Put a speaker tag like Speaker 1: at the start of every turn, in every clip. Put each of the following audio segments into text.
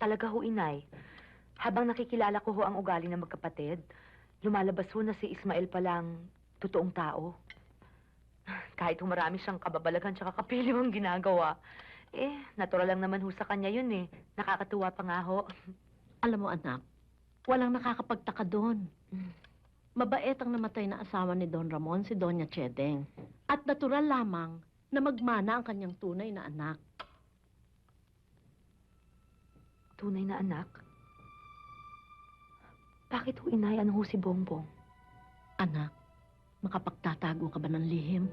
Speaker 1: Talaga ho, inay. Habang nakikilala ko ho ang ugali ng magkapatid, lumalabas ho na si Ismael palang totoong tao. Kahit ho marami siyang kababalagan tsaka kapiliw ang ginagawa. Eh, natural lang naman ho sa kanya yun eh. Nakakatuwa pa nga ho.
Speaker 2: Alam mo, anak, walang nakakapagtaka doon. Mabait ang namatay na asawa ni Don Ramon, si Doña Chedeng. At natural lamang na magmana ang kanyang tunay na anak.
Speaker 1: Tunay na anak? Bakit ho, inay? Ano ho si Bongbong?
Speaker 2: Anak, makapagtatago ka ba ng lihim?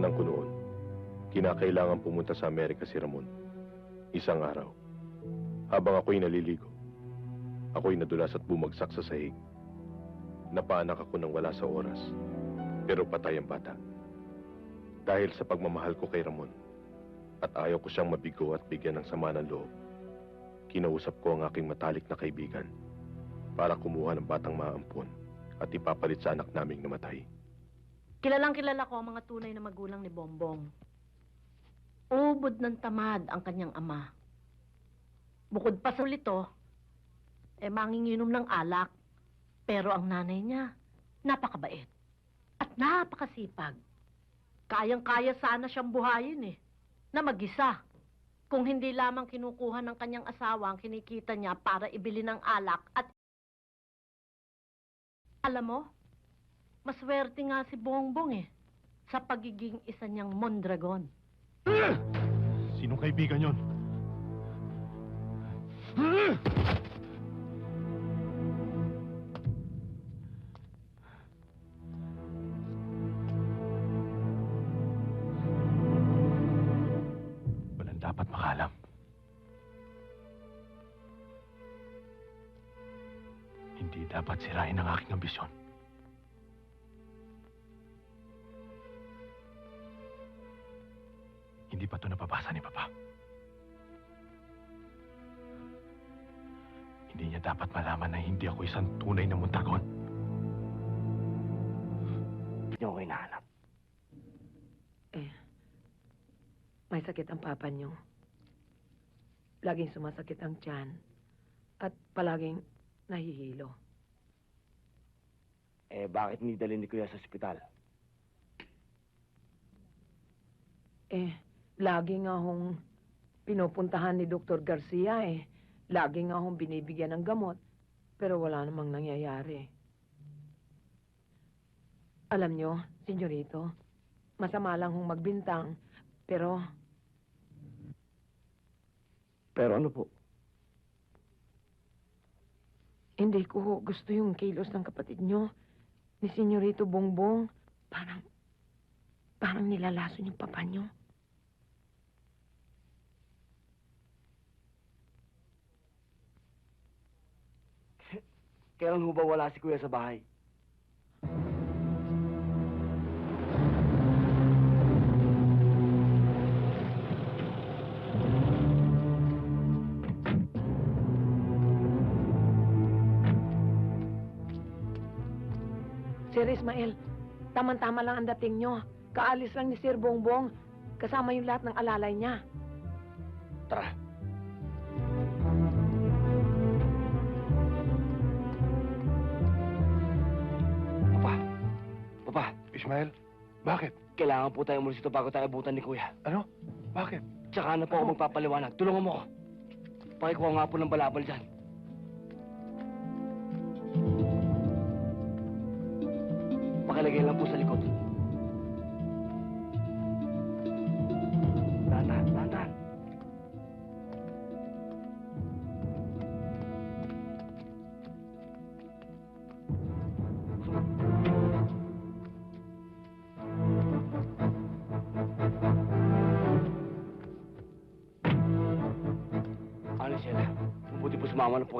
Speaker 3: Kabuuan ko noon. Kinakailangan pumunta sa Amerika si Ramon. Isang araw. Habang ako'y naliligo, ako'y nadulas at bumagsak sa sahig. Napaanak ako nang wala sa oras, pero patay ang bata. Dahil sa pagmamahal ko kay Ramon, at ayaw ko siyang mabigo at bigyan ng sama ng loob, kinausap ko ang aking matalik na kaibigan para kumuha ng batang maampon at ipapalit sa anak naming namatay.
Speaker 2: Kilalang kilala ko ang mga tunay na magulang ni Bongbong. Ubod ng tamad ang kanyang ama. Bukod pa sa ulito, eh manginginom ng alak. Pero ang nanay niya, napakabait. At napakasipag. Kayang-kaya sana siyang buhayin eh. Na mag-isa. Kung hindi lamang kinukuha ng kanyang asawa ang kinikita niya para ibili ng alak at alam mo, Maswerte nga si Bongbong eh. Sa pagiging isa niyang Mondragon.
Speaker 3: Sinong kaibigan yon? Walang dapat makalam. Hindi dapat sirain ang aking ambisyon. Niya dapat malaman na hindi ako isang tunay na muntagon. Hindi ako hinahanap.
Speaker 4: Eh, may sakit ang papa niyo. Laging sumasakit ang tiyan. At palaging nahihilo.
Speaker 5: Eh, bakit hindi dalhin ni Kuya sa ospital?
Speaker 4: Eh, lagi nga hong pinupuntahan ni Dr. Garcia eh. Lagi nga hong binibigyan ng gamot. Pero wala namang nangyayari. Alam nyo, senyorito, masama lang hong magbintang. Pero
Speaker 5: Pero ano po?
Speaker 4: hindi ko gusto yung kilos ng kapatid nyo. Ni Senyorito Bongbong. Parang, parang nilalason yung papa nyo.
Speaker 5: Kailan ho ba wala si Kuya sa bahay?
Speaker 4: Sir Ismael, tama-tama lang ang dating nyo. Kaalis lang ni Sir Bongbong. Kasama yung lahat ng alalay niya.
Speaker 5: Tara. Papa,
Speaker 3: Ismael, bakit?
Speaker 5: kailangan po tayo umalis dito bago tayo abutan ni Kuya.
Speaker 3: Ano? Bakit?
Speaker 5: Tsaka na po ako magpapaliwanag. Tulungan mo ako. Pakikuha nga po ng balabal dyan. Pakilagay lang po sa likod.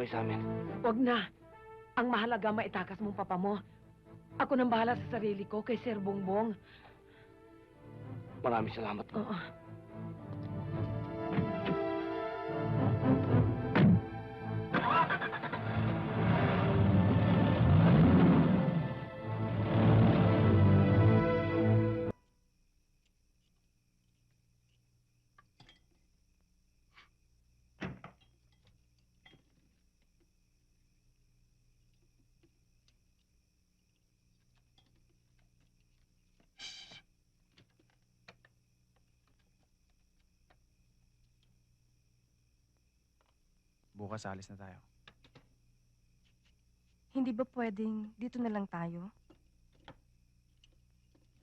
Speaker 5: Kayo sa amin.
Speaker 4: Wag na. Ang mahalaga maitakas mong papa mo. Ako nang bahala sa sarili ko kay Sir Bongbong.
Speaker 5: Maraming salamat.
Speaker 4: Oo.
Speaker 6: Bukas alis na tayo.
Speaker 7: Hindi ba pwedeng dito na lang tayo?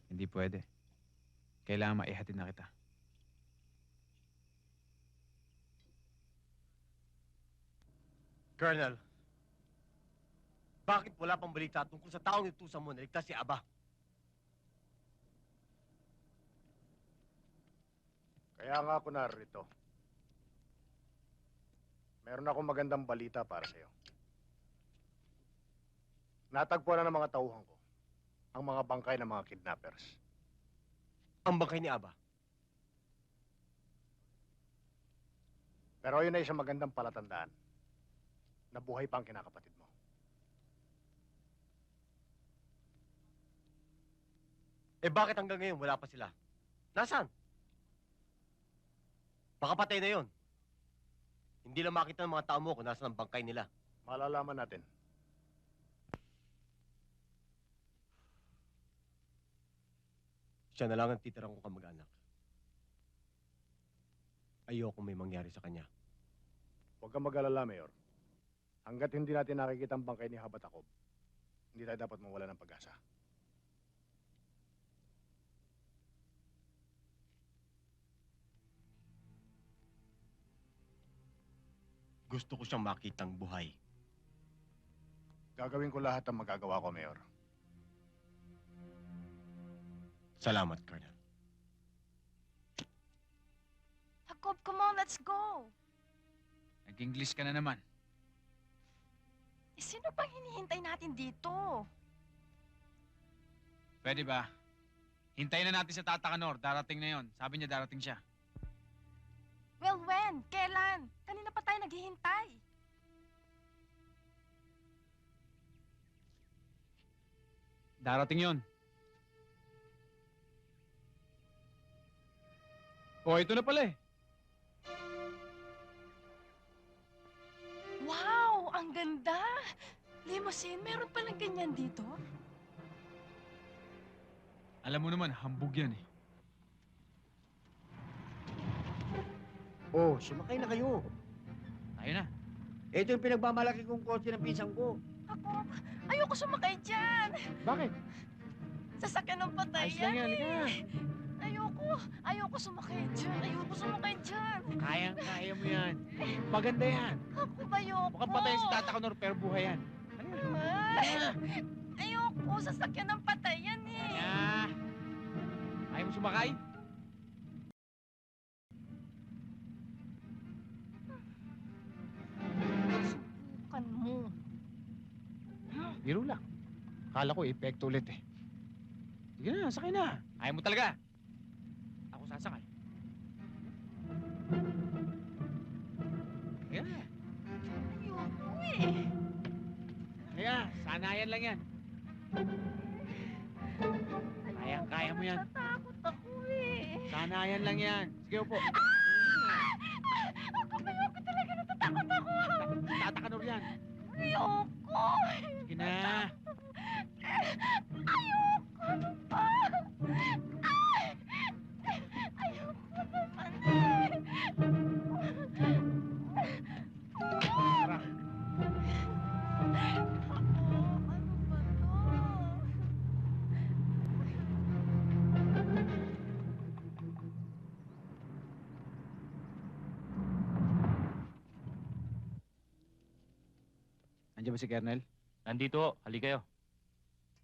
Speaker 6: Hindi pwede. Kailangan maihatid na kita.
Speaker 8: Colonel, bakit wala pang balita tungkol sa taong itusan mo na ligtas si Aba?
Speaker 9: Kaya nga ako narito. Meron akong magandang balita para sa'yo. Natagpuan na ng mga tauhan ko ang mga bangkay ng mga kidnappers.
Speaker 8: Ang bangkay ni Aba.
Speaker 9: Pero yun ay isang magandang palatandaan na buhay pa ang kinakapatid mo.
Speaker 8: Eh bakit hanggang ngayon wala pa sila? Nasaan? Baka patay na yon. Hindi lang makita ng mga tao mo kung nasaan ang bangkay nila.
Speaker 9: Malalaman natin.
Speaker 8: Siya na lang ang titirang kong kamag-anak. Ayoko may mangyari sa kanya.
Speaker 9: Huwag kang mag-alala, Mayor. Hanggat hindi natin nakikita ang bangkay ni Habatakob, hindi tayo dapat mawala ng pag-asa.
Speaker 8: Gusto ko siyang makitang buhay.
Speaker 9: Gagawin ko lahat ang magagawa ko, Mayor.
Speaker 8: Salamat, Colonel.
Speaker 7: Jacob, come on, let's go!
Speaker 6: Nag-English ka na naman.
Speaker 7: Eh, sino pang hinihintay natin dito?
Speaker 6: Pwede ba? Hintayin na natin sa Tata Kanor. Darating na yon. Sabi niya darating siya.
Speaker 7: Well, when? Kailan? Kanina pa tayo naghihintay.
Speaker 6: Darating yon. Oh, ito na pala eh.
Speaker 7: Wow, ang ganda! Limousine, meron palang ganyan dito?
Speaker 6: Alam mo naman, hambog yan eh.
Speaker 10: Oh, sumakay na kayo.
Speaker 6: Tayo na.
Speaker 10: Ito yung pinagmamalaki kong kotse ng pinsan ko.
Speaker 7: Jacob, ayoko sumakay dyan!
Speaker 6: Bakit?
Speaker 7: Sasakyan ng patay
Speaker 6: Ayos lang yan, halika na.
Speaker 7: Ayoko, ayoko sumakay dyan, ayoko sumakay dyan.
Speaker 6: Kayang-kaya mo yan. Maganda yan.
Speaker 7: Jacob, ayoko.
Speaker 6: Mukhang patay si Tata Kanor, pero buhay yan.
Speaker 7: Ay, ayoko, sasakyan ng patay yan eh.
Speaker 6: Kaya, ayaw mo sumakay? Biro lang. Kala ko epekto ulit eh. Sige na, sakay na. Ayaw mo talaga. Ako sasakay. Kaya,
Speaker 7: Ayoko eh.
Speaker 6: kaya, sanayan lang yan. Kaya-kaya mo yan.
Speaker 7: Natatakot ako eh.
Speaker 6: Sanayan lang yan. Sige upo.
Speaker 7: Ako ba ayoko talaga natatakot ako.
Speaker 6: Tata Kanor yan.
Speaker 7: Ayoko.
Speaker 6: Na.
Speaker 7: Ayoko ano pa. Ay! Ayoko naman eh.
Speaker 6: Tara.
Speaker 7: Ano ba to?
Speaker 6: Nandiyan ba si Kernel?
Speaker 5: Andito ho, halika kayo.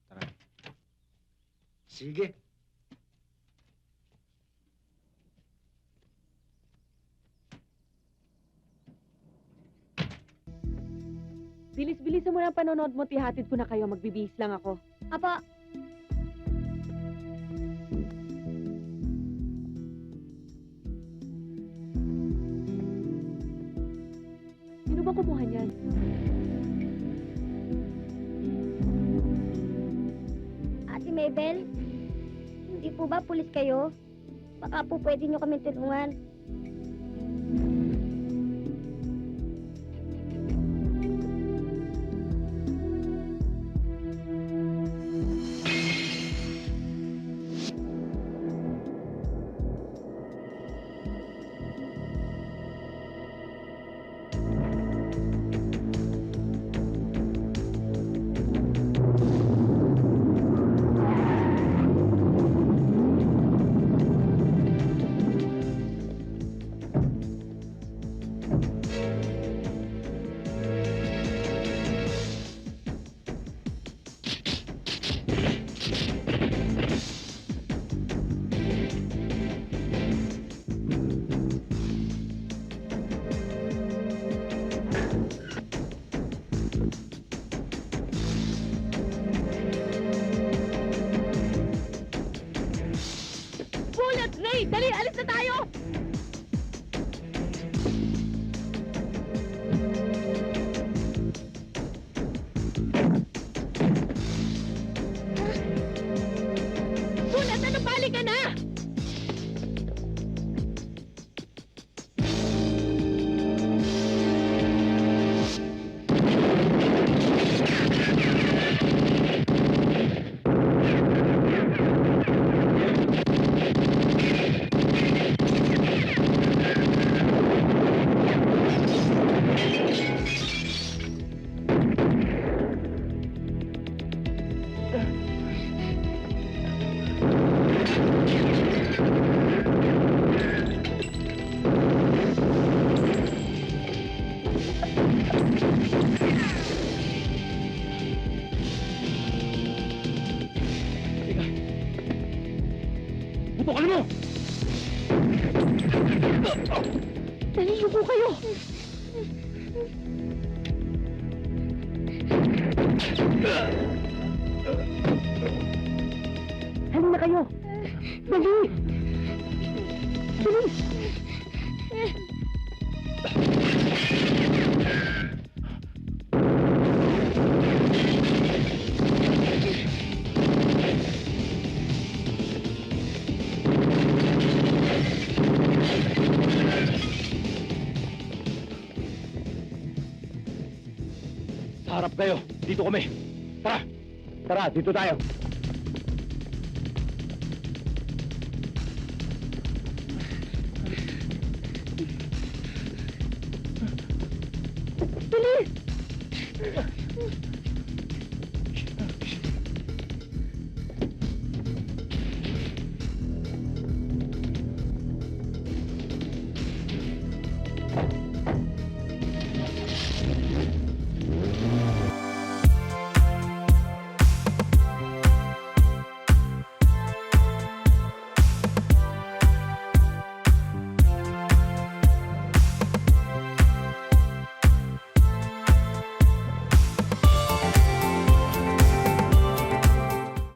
Speaker 5: Tara.
Speaker 10: Sige.
Speaker 11: Bilis-bilisan mo na panonood mo, tihatid ko na kayo, magbibihis lang ako.
Speaker 12: Apa, Ate Mabel, hindi po ba pulis kayo? Baka po pwede nyo kami tulungan.
Speaker 11: Halina kayo! Dali! Bilis!
Speaker 10: Harap kayo. Dito kami. Tara! Tara, dito tayo.